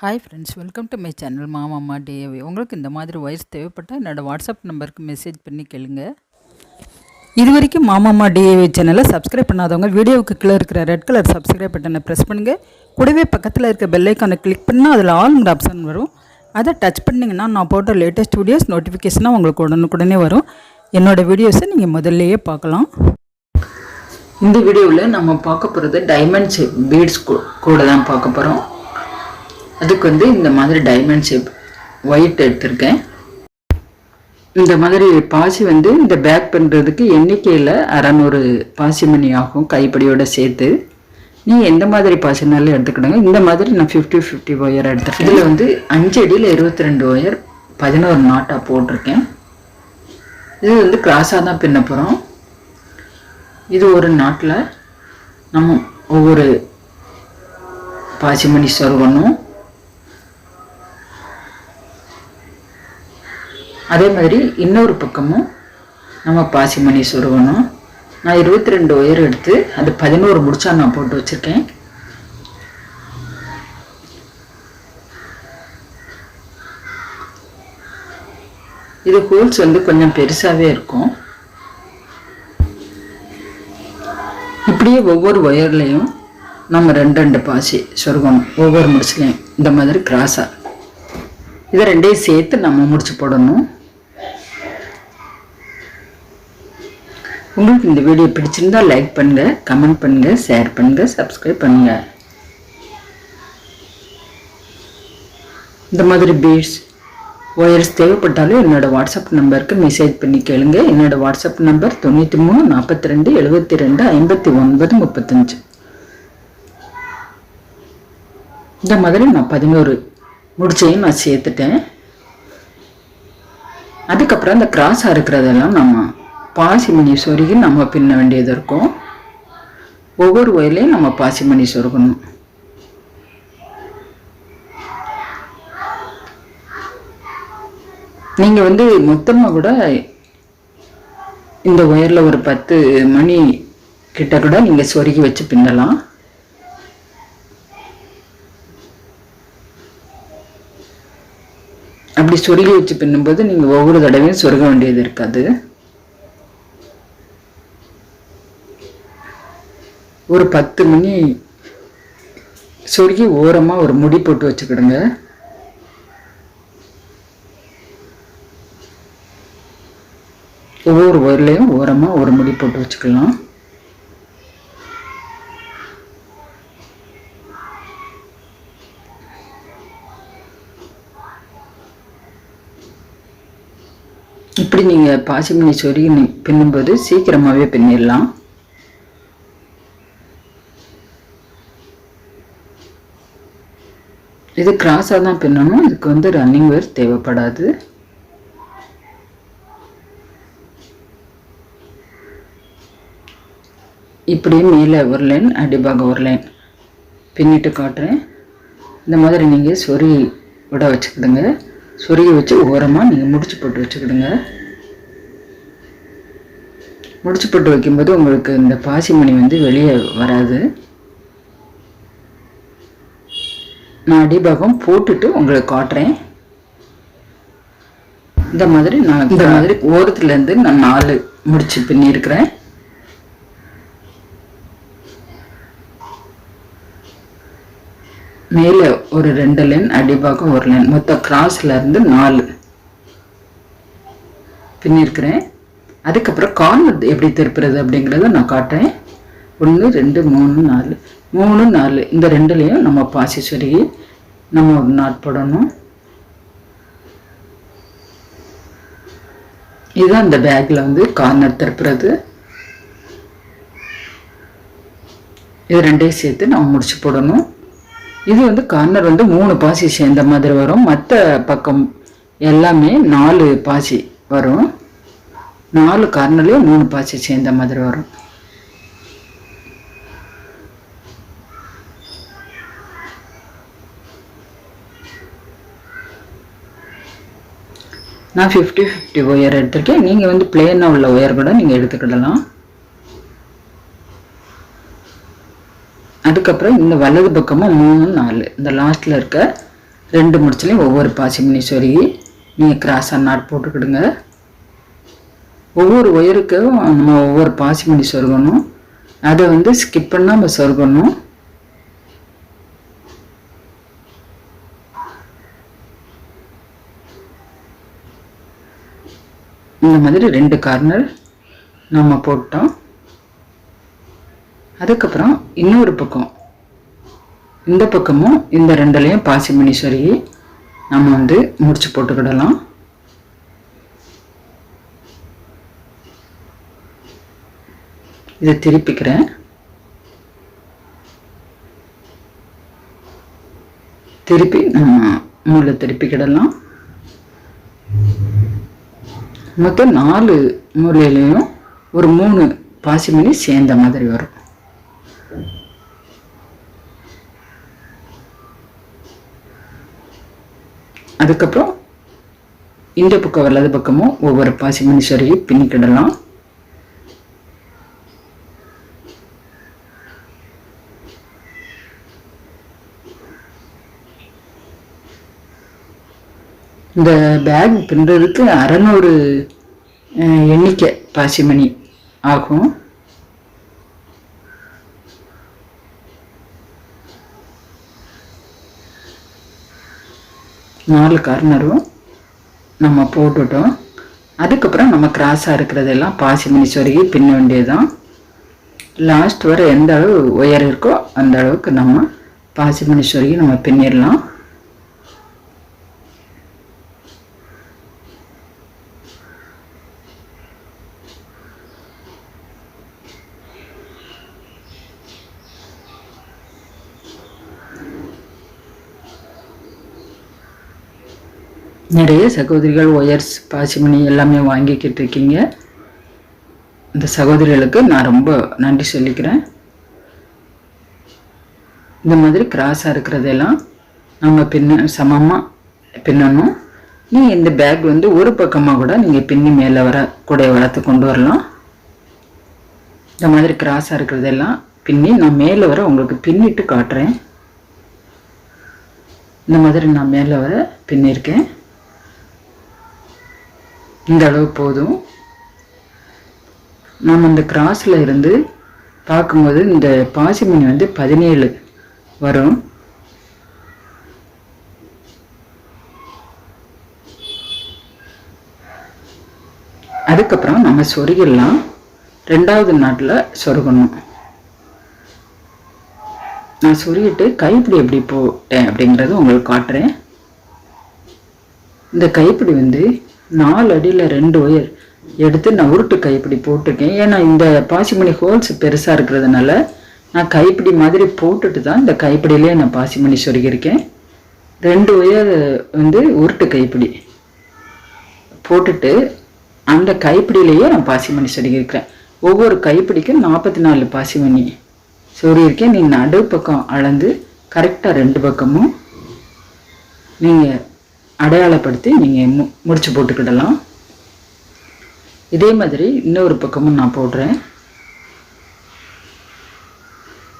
Hi friends welcome to my channel மாமாமா டேவி உங்களுக்கு இந்த மாதிரி வயசு தேவைப்பட்டால் என்னோடய வாட்ஸ்அப் நம்பருக்கு மெசேஜ் பண்ணி கேளுங்க. இது வரைக்கும் மாமாமா டிஏவி சேனலை சப்ஸ்கிரைப் பண்ணாதவங்க வீடியோவுக்கு கீழே இருக்கிற ரெட் கலர் சப்ஸ்கிரைப் பட்டனை ப்ரெஸ் பண்ணுங்கள் கூடவே பக்கத்தில் இருக்க பெல்லைக்கானை கிளிக் பண்ணால் அதில் ஆல்ங்கிற ஆப்ஷன் வரும். அதை டச் பண்ணிங்கன்னா நான் போட்ட லேட்டஸ்ட் வீடியோஸ் நோட்டிஃபிகேஷனாக உங்களுக்கு உடனுக்குடனே வரும். என்னோடய வீடியோஸை நீங்கள் முதல்லையே பார்க்கலாம். இந்த வீடியோவில் நம்ம பார்க்க போகிறது டைமண்ட் ஷேப் பீட்ஸ் கூட தான் பார்க்க போகிறோம் அதுக்கு வந்து இந்த மாதிரி டைமண்ட் ஷேப் ஒயிட் எடுத்திருக்கேன். இந்த மாதிரி பாசி வந்து இந்த பேக் பண்ணுறதுக்கு எண்ணிக்கையில் அறநூறு பாசி மணி ஆகும் கைப்படியோடு சேர்த்து. நீ எந்த மாதிரி பாசினாலும் எடுத்துக்கிடுங்க. இந்த மாதிரி நான் ஃபிஃப்டி ஃபிஃப்டி ஒயர் எடுத்துருக்கேன். இதில் வந்து அஞ்சு அடியில் இருபத்தி ரெண்டு ஒயர் பதினோரு நாட்டாக போட்டிருக்கேன். இது வந்து கிராஸாக தான் பின்ன போகிறோம் இது ஒரு நாட்டில் நம்ம ஒவ்வொரு பாசிமணி சொருகணும். அதே மாதிரி இன்னொரு பக்கமும் நம்ம பாசிமணி சொருகணும் நான் இருபத்தி ரெண்டு ஒயர் எடுத்து அது பதினோரு முடிச்சா நான் போட்டு வச்சுருக்கேன். இது ஹோல்ஸ் வந்து கொஞ்சம் பெருசாகவே இருக்கும். இப்படியே ஒவ்வொரு ஒயர்லேயும் நம்ம ரெண்டு ரெண்டு பாசி சொருகணும். ஒவ்வொரு முடிச்சுலையும். இந்த மாதிரி கிராஸாக இதை ரெண்டையும் சேர்த்து நம்ம முடிச்சு போடணும். உங்களுக்கு இந்த வீடியோ பிடிச்சிருந்தா லைக் பண்ணுங்கள் கமெண்ட் பண்ணுங்கள் ஷேர் பண்ணுங்கள் சப்ஸ்கிரைப் பண்ணுங்கள் இந்த மாதிரி பீட்ஸ் ஒயர்ஸ் தேவைப்பட்டாலும் என்னோடய வாட்ஸ்அப் நம்பருக்கு மெசேஜ் பண்ணி கேளுங்க. என்னோடய வாட்ஸ்அப் நம்பர் தொண்ணூற்றி மூணு நாற்பத்தி ரெண்டு எழுபத்தி ரெண்டு ஐம்பத்தி ஒன்பது முப்பத்தஞ்சு. இந்த மாதிரி நான் பதினோரு முடிச்சையும் நான் சேர்த்துட்டேன். அதுக்கப்புறம் அந்த கிராஸாக இருக்கிறதெல்லாம் நம்ம பாசிமணி சொருகி நம்ம பின்ன வேண்டியது இருக்கும். ஒவ்வொரு ஒயர்லையும் நம்ம பாசிமணி சொருகணும் நீங்கள் வந்து மொத்தமாக கூட இந்த ஒயரில் ஒரு பத்து மணி கிட்ட கூட நீங்கள் சொருகி வச்சு பின்னலாம். அப்படி சொருகி வச்சு பின்னும்போது நீங்கள் ஒவ்வொரு தடவையும் சொருக வேண்டியது இருக்காது. ஒரு பத்து மணி சொருகி ஓரமாக ஒரு முடி போட்டு வச்சுக்கிடுங்க. ஒவ்வொரு ஒயர்லேயும் ஓரமாக ஒரு முடி போட்டு வச்சுக்கலாம். இப்படி நீங்கள் பாசிமணி சொருகி பின்னும்போது சீக்கிரமாகவே பின்னிடலாம். இது கிராஸாக தான் பின்னணும். இதுக்கு வந்து ரன்னிங் வேர் தேவைப்படாது. இப்படியே மேலே ஒரு லைன் அடிபாக ஒரு லைன் பின்னிட்டு காட்டுறேன். இந்த மாதிரி நீங்கள் சொறி விட வச்சுக்கிடுங்க. சொருகி வச்சு ஓரமாக நீங்கள் முடிச்சு போட்டு வச்சுக்கிடுங்க. முடிச்சு போட்டு வைக்கும்போது உங்களுக்கு இந்த பாசிமணி வந்து வெளியே வராது. நான் அடிபாகம் போட்டுட்டு உங்களுக்கு காட்டுறேன். இந்த மாதிரி நான் இந்த மாதிரி ஓரத்துலேருந்து நான் நாலு முடிச்சு பின்னிருக்கிறேன் மேலே ஒரு ரெண்டு லைன் அடிபாகம் ஒரு லைன். மொத்தம் கிராஸ்ல இருந்து நாலு பின்னிருக்கிறேன் அதுக்கப்புறம் கார்னர் எப்படி திருப்புறது அப்படிங்கிறத நான் காட்டுறேன். ஒன்று ரெண்டு மூணு நாலு. மூணு நாலு. இந்த ரெண்டுலேயும் நம்ம பாசி சொருகி நம்ம ஒரு நாட் போடணும். இதுதான் இந்த பேக்கில் வந்து கார்னர் திருப்புறது. இது ரெண்டையும் சேர்த்து நம்ம முடிச்சு போடணும். இது வந்து கார்னர் வந்து மூணு பாசி சேர்ந்த மாதிரி வரும். மற்ற பக்கம் எல்லாமே நாலு பாசி வரும். நாலு கார்னர்லேயும் மூணு பாசி சேர்ந்த மாதிரி வரும். நான் ஃபிஃப்டி ஃபிஃப்டி ஒயர் எடுத்திருக்கேன். நீங்கள் வந்து பிளேனாக உள்ள ஒயர் கூட நீங்கள் எடுத்துக்கிடலாம். அதுக்கப்புறம் இந்த வலது பக்கமாக மூணு நாலு. இந்த லாஸ்ட்டில் இருக்க ரெண்டு முடிச்சுலையும் ஒவ்வொரு பாசிமணி சொருகி நீங்கள் கிராஸாக நாட் போட்டுக்கிடுங்க. ஒவ்வொரு ஒயருக்கும் நம்ம ஒவ்வொரு பாசிமணி சொருகணும். அதை வந்து ஸ்கிப் பண்ணாமல் சொருகணும். இந்த மாதிரி ரெண்டு கார்னர் நம்ம போட்டோம். அதுக்கப்புறம் இன்னொரு பக்கம். இந்த பக்கமும் இந்த ரெண்டுலேயும் பாசிமணி சொருகி நம்ம வந்து முடிச்சு போட்டுக்கிடலாம். இதை திருப்பிக்கிறேன். திருப்பி நம்ம மூளை திருப்பிக்கிடலாம். மொத்தம் நாலு மூலையிலையும் ஒரு மூணு பாசிமணி சேர்ந்த மாதிரி வரும். அதுக்கப்புறம் இந்த பக்கம் வலது பக்கமும் ஒவ்வொரு பாசிமணி சொருகி பின்னிக்கிடலாம். இந்த பேக் பின்னுறதுக்கு அறநூறு எண்ணிக்கை பாசிமணி ஆகும். நாலு கார்னரும் நம்ம போட்டுட்டோம். அதுக்கப்புறம் நம்ம கிராஸாக இருக்கிறதெல்லாம் பாசிமணி சொருகி பின்ன வேண்டியதுதான். லாஸ்ட் வரை எந்த அளவு உயரம் இருக்கோ அந்த அளவுக்கு நம்ம பாசிமணி சொருகி நம்ம பின்னிடலாம். நிறைய சகோதரிகள் ஒயர்ஸ் பாசிமணி எல்லாமே வாங்கிக்கிட்டு இருக்கீங்க. இந்த சகோதரிகளுக்கு நான் ரொம்ப நன்றி சொல்லிக்கிறேன். இந்த மாதிரி கிராஸாக இருக்கிறதெல்லாம் நம்ம பின்ன சமமாக பின்னணும். நீங்கள் இந்த பேக் வந்து ஒரு பக்கமாக கூட நீங்கள் பின்னி மேலே வர கூடைய வளர்த்து கொண்டு வரலாம். இந்த மாதிரி கிராஸாக இருக்கிறதெல்லாம் பின்னி நான் மேலே வர உங்களுக்கு பின்னிட்டு காட்டுறேன். இந்த மாதிரி நான் மேலே வர பின்னிருக்கேன். இந்த அளவு போதும். நாம் இந்த கிராஸில் இருந்து பார்க்கும்போது இந்த பாசிமணி வந்து பதினேழு வரும். அதுக்கப்புறம் நம்ம சொருகிடலாம். ரெண்டாவது நாட்டில் சொருகணும். நான் சொருகிட்டு கைப்பிடி எப்படி போட்டேன் அப்படிங்கிறத உங்களுக்கு காட்டுறேன். இந்த கைப்பிடி வந்து நாலு அடியில் ரெண்டு ஒயர் எடுத்து நான் உருட்டு கைப்பிடி போட்டிருக்கேன். ஏன்னா இந்த பாசிமணி ஹோல்ஸ் பெருசாக இருக்கிறதுனால நான் கைப்பிடி மாதிரி போட்டுட்டு தான் இந்த கைப்பிடியிலே நான் பாசிமணி சொருகியிருக்கேன். ரெண்டு ஒயர் வந்து உருட்டு கைப்பிடி போட்டுட்டு அந்த கைப்பிடியிலேயே நான் பாசிமணி சொருகியிருக்கிறேன். ஒவ்வொரு கைப்பிடிக்கும் நாற்பத்தி நாலு பாசிமணி சொருகியிருக்கேன். நீங்கள் நடு பக்கம் அளந்து கரெக்டாக ரெண்டு பக்கமும் நீங்கள் அடையாளப்படுத்தி நீங்கள் மு முடிச்சு போட்டுக்கிடலாம். இதே மாதிரி இன்னொரு பக்கமும் நான் போடுறேன்.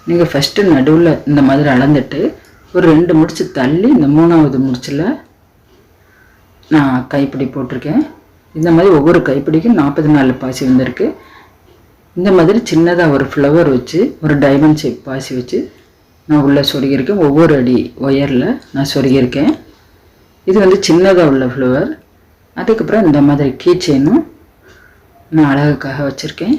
நீங்கள் ஃபஸ்ட்டு நடுவில் இந்த மாதிரி அளந்துட்டு ஒரு ரெண்டு முடிச்சு தள்ளி இந்த மூணாவது முடிச்சில் நான் கைப்பிடி போட்டிருக்கேன். இந்த மாதிரி ஒவ்வொரு கைப்பிடிக்கும் நாற்பத்தி நாலு பாசி வந்திருக்கு. இந்த மாதிரி சின்னதாக ஒரு ஃப்ளவர் வச்சு ஒரு டைமண்ட் ஷேப் பாசி வச்சு நான் உள்ளே சொருகியிருக்கேன். ஒவ்வொரு அடி ஒயரில் நான் சொருகியிருக்கேன். இது வந்து சின்னதாக உள்ள ஃப்ளவர் அதுக்கப்புறம் இந்த மாதிரி கீ செயினும் நான் அழகுக்காக வச்சுருக்கேன்.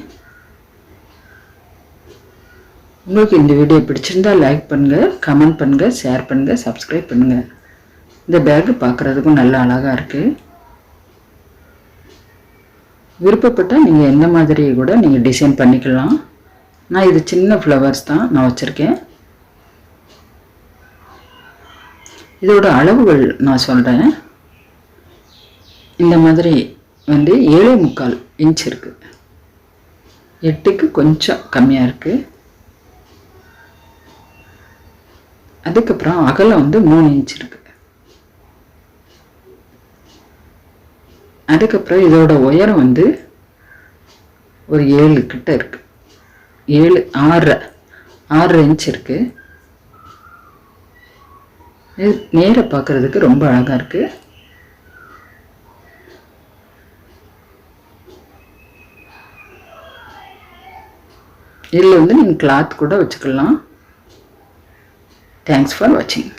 உங்களுக்கு இந்த வீடியோ பிடிச்சிருந்தால் லைக் பண்ணுங்கள் கமெண்ட் பண்ணுங்கள் ஷேர் பண்ணுங்கள் சப்ஸ்கிரைப் பண்ணுங்கள் இந்த பேக்கு பார்க்குறதுக்கும் நல்ல அழகாக இருக்குது விருப்பப்பட்டால் நீங்கள் எந்த மாதிரி கூட நீங்கள் டிசைன் பண்ணிக்கலாம். நான் இது சின்ன ஃப்ளவர்ஸ் தான் நான் வச்சுருக்கேன். இதோட அளவுகள் நான் சொல்கிறேன் இந்த மாதிரி வந்து ஏழே முக்கால் இன்ச் இருக்குது எட்டுக்கு கொஞ்சம் கம்மியாக இருக்குது அதுக்கப்புறம் அகலம் வந்து மூணு இன்ச் இருக்குது அதுக்கப்புறம் இதோட உயரம் வந்து ஒரு ஏழு கிட்ட இருக்குது ஏழு ஆறரை ஆறரை இன்ச் இருக்குது நேர நேராக பார்க்குறதுக்கு ரொம்ப அழகாக இருக்குது இதில் வந்து நீங்கள் கிளாத் கூட வச்சுக்கலாம். தேங்க்ஸ் ஃபார் வாட்சிங்